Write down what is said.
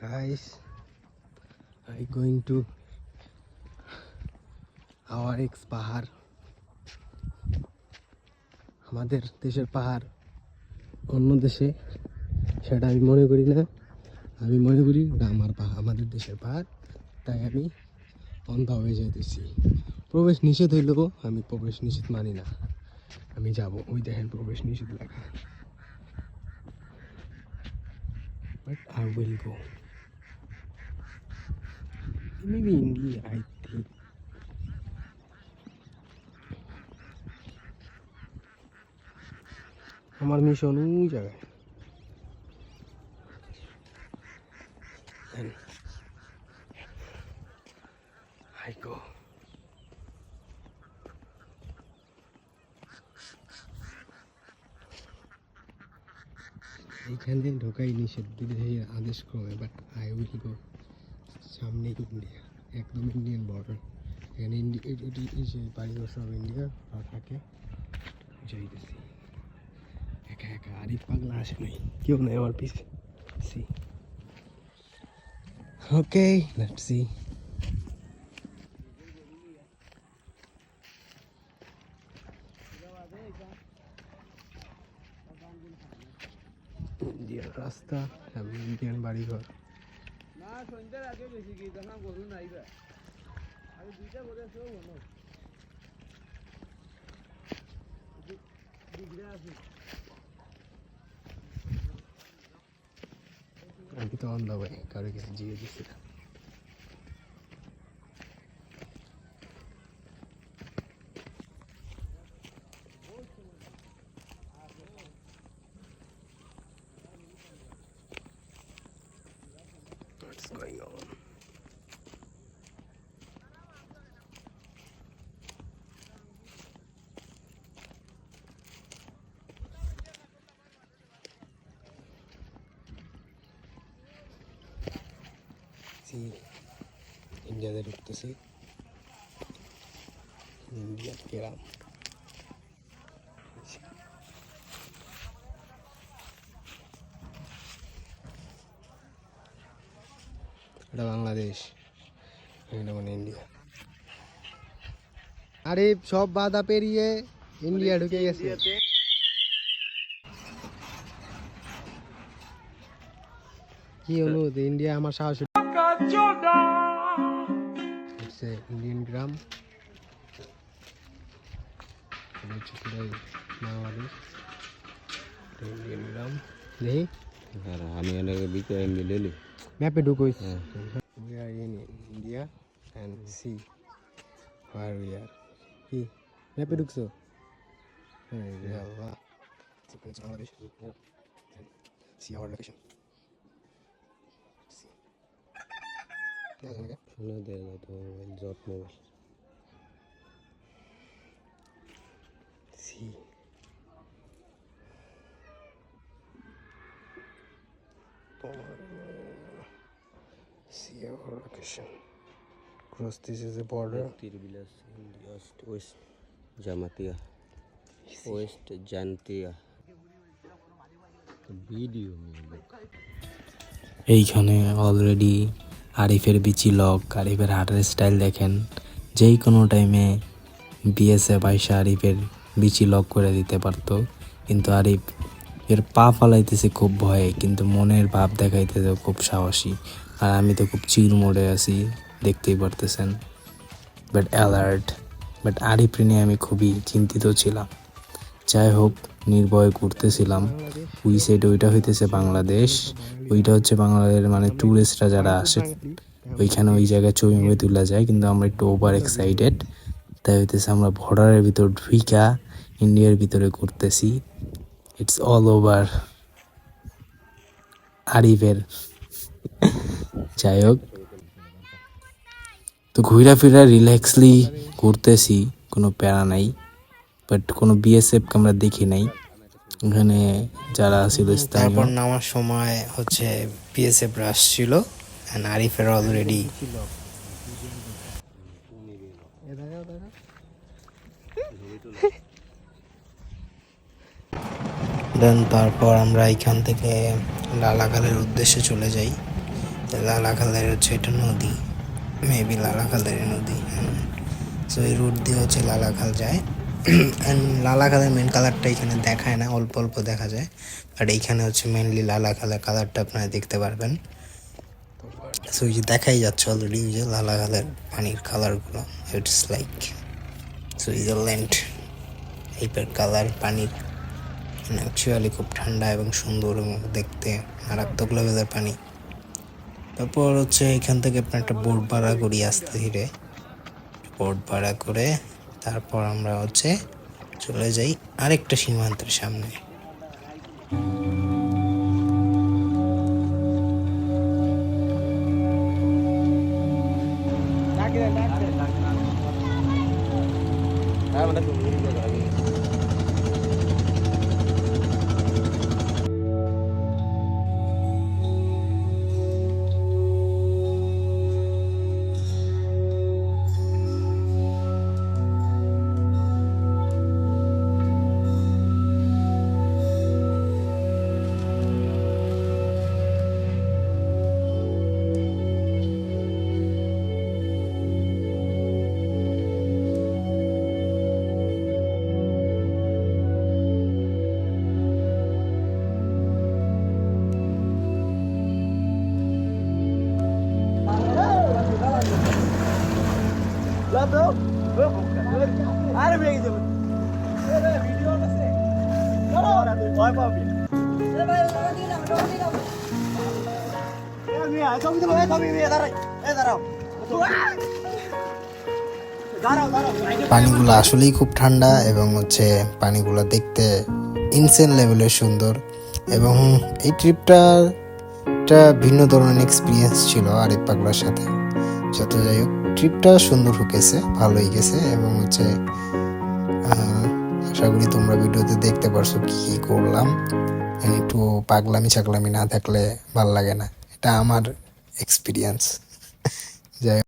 guys, i going to our ex পাহাড়, আমাদের দেশের পাহাড়, অন্য দেশে, সেটা আমি মনে করি না। আমি মনে করি আমার পাহাড়, আমাদের দেশের পাহাড়, তাই আমি অন্ধ হয়ে যেতেছি প্রবেশ নিষেধ হইলেও আমি প্রবেশ নিষেধ মানি না। আমি যাব ওই দেখেন প্রবেশ নিষেধ লেখা। But I will go maybe India I think আমার মিশন ওই জায়গায়। Go. এইখান দিয়ে ঢোকাই নিষেধ আদেশ ক্রমে বাট আই উইল গো সামনে ইন্ডিয়া একদম ইন্ডিয়ান বর্ডার এখানে ইন্ডিয়া সব ইন্ডিয়া থাকে যাইতেছি। একা একা আরিফ পাগলা আসে নাই। কেউ নাই আমার পিছে। সি ওকে লেটস সি রাস্তা ইন্ডিয়ান বাড়িঘর। না সন্ধ্যার আগে বেশি কি তখন গরু নাইবা আমি দুইটা করে আছে। মনে আমি তো অন দ্য ওয়ে কারও কাছে জিয়ে দিচ্ছিলাম সি ইন্ডিয়াতে ঢুকতেছি। ইন্ডিয়া গ্রাম এটা বাংলাদেশ। এটা মানে ইন্ডিয়া। আরে সব বাধা পেরিয়ে ইন্ডিয়া ঢুকে গেছে। কি অনুভূতি ইন্ডিয়া আমার সাহস It's a Indian গ্রাম হচ্ছে পুরাই বাংলাদেশ ইন্ডিয়ান গ্রাম দেখি আর আমি এলাকা বিকে মিলে লি ম্যাপে ঢুকোই হ্যাঁ। we are in India and see where we are. কি ম্যাপে ঢুকছো বাংলাদেশ see our location. দেখা যাবে শোনা দেয় না তো মোবাইল জট mobile see our location cross this is a border তিরবিলাস west west Jaintia. West Jaintia. Video এইখানে অলরেডি আরিফের বিচি লক, আরিফের হার্টের স্টাইল দেখেন। যেই কোনো টাইমে বিএসএফ আইসা আরিফের বিচি লক করে দিতে পারতো। কিন্তু আরিফ এর পা ফালাইতেছে খুব ভয়ে, কিন্তু মনের ভাব দেখাইতেছে খুব সাহসী। আর আমি তো খুব চিল মোড়ে আছি, দেখতেই পারতেছেন। বাট অ্যালার্ট বাট আরিফ নিয়ে আমি খুবই চিন্তিত ছিলাম। যাই হোক, নির্ভয়ে ঘুরতেছিলাম। ওই সাইডে ওইটা হইতেছে বাংলাদেশ। ওইটা হচ্ছে বাংলাদেশের মানে ট্যুরিস্টরা যারা আসে, ওইখানে ওই জায়গায় ছবি মুভি তোলা যায়, কিন্তু আমরা একটু ওভার এক্সাইটেড তাই হইতেছে আমরা বর্ডারের ভিতর ঢুইকা ইন্ডিয়ার ভিতরে ঘুরতেছি। ইটস অল ওভার আরিফের যাই হোক। তো ঘুরা ফিরা রিল্যাক্সলি ঘুরতেছি, কোনো প্যারা নাই। বাট কোনো বিএসএফকে আমরা দেখি নাই। এখানে যারা ছিল তারপর নামার সময় হচ্ছে বিএসএফ আসছিল অ্যান্ড আরিফের অলরেডি দেন তারপর আমরা এখান থেকে লালাকালের উদ্দেশ্যে চলে যাই। লালাখালের হচ্ছে এটা নদী মেবি লালাখালের নদী। সো এই রুট দিয়ে হচ্ছে লালাখাল যায়। অ্যান্ড লালাখালের মেন কালারটা এখানে দেখায় না, অল্প অল্প দেখা যায়। বাট এইখানে হচ্ছে মেনলি লালাখালের কালারটা আপনারা দেখতে পারবেন। সো এই যে দেখাই যাচ্ছে অলরেডি ওই যে লালাখালের পানির কালারগুলো ইটস লাইক সুইজারল্যান্ড টাইপের কালার পানির অ্যাকচুয়ালি খুব ঠান্ডা এবং সুন্দর এবং দেখতে মারাত্মক লেভেলের পানি। তারপর হচ্ছে এখান থেকে আপনার একটা বোট ভাড়া করি আস্তে ধীরে। বোট ভাড়া করে তারপর আমরা হচ্ছে চলে যাই আরেকটা সীমান্তের সামনে। আরে ভেঙে যাবে। পানিগুলো আসলেই খুব ঠান্ডা এবং হচ্ছে পানিগুলো দেখতে ইনসেন লেভেলের সুন্দর এবং এই ট্রিপটা একটা ভিন্ন ধরনের এক্সপিরিয়েন্স ছিল আরিফ পাগলার সাথে। যত যাই হোক ট্রিপটা সুন্দর গেছে ভালোই গেছে এবং হচ্ছে আশা করি তোমরা ভিডিওতে দেখতে পারছ কি কী করলাম। একটু পাগলামি ছাগলামি না থাকলে ভালো লাগে না। এটা আমার এক্সপিরিয়েন্স যাই